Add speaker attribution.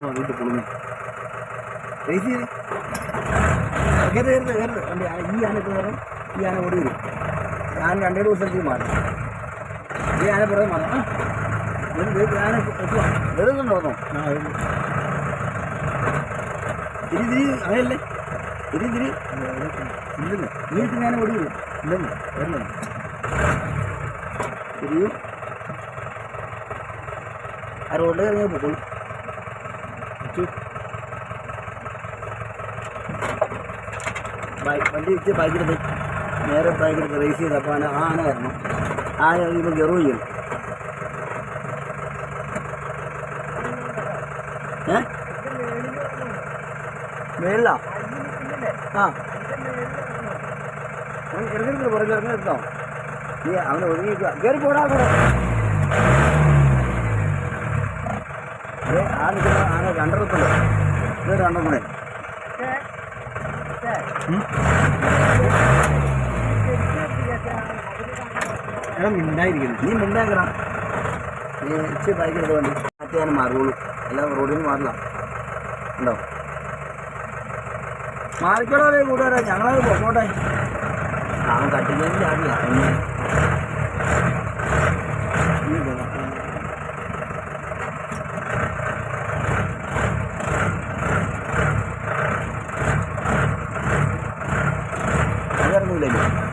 Speaker 1: വീട്ടിൽ പൊളിഞ്ഞു റേസ് ചെയ്ത് കയറി കയറി കയറി ഈ ആന കയറും ഈ ആന ഓടി വരും ഞാൻ രണ്ടേ ദിവസത്തേക്ക് മാറി ഈ ആന പുറകെ മാറി ആന വരുന്നുണ്ടോന്നോ തിരി തിരി അതല്ലേ തിരി തിരി ഇല്ലെന്ന് വീട്ടിൽ ഞാൻ ഓടി വരും ഇല്ലെന്ന് വരുന്നു തിരിയും ആ റോഡിൽ ഇറങ്ങി. ബൈ- വണ്ടി വെച്ച് ബൈക്കെടുത്ത് നേരെ ബൈക്കെടുത്ത് റേസ് ചെയ്ത് അപ്പോൾ ആന ആന കാരണം ആന ഇപ്പോൾ ഗെറു ചെയ്യണം ഏ? മേളിലാ? ആ. ഇറങ്ങി പുറകെ ഇറങ്ങി എടുത്തോ നീ അവൻ ഒതുങ്ങി കയറി പോടാ കൂടെ ആ നിൽക്കുന്ന ആന രണ്ടെണ്ണത്തുണ്ട് ഇത് രണ്ടെണ്ണം കൂടെ.
Speaker 2: മിണ്ടായിരിക്കുന്നു.
Speaker 1: നീ മിണ്ടാക്കണം നീ ഇച്ചിരി ബൈക്ക് എടുത്ത് വേണ്ടി. മറ്റേ ഞാൻ മാറുള്ളൂ എല്ലാം റോഡിൽ മാറില്ല. ഉണ്ടോ? മാറിക്കോളേ കൂട്ടുകാരെ. ഞങ്ങളത് പൊക്കോട്ടെ. അവൻ കട്ടിക്കാൻ ചാടില്ല. Lên?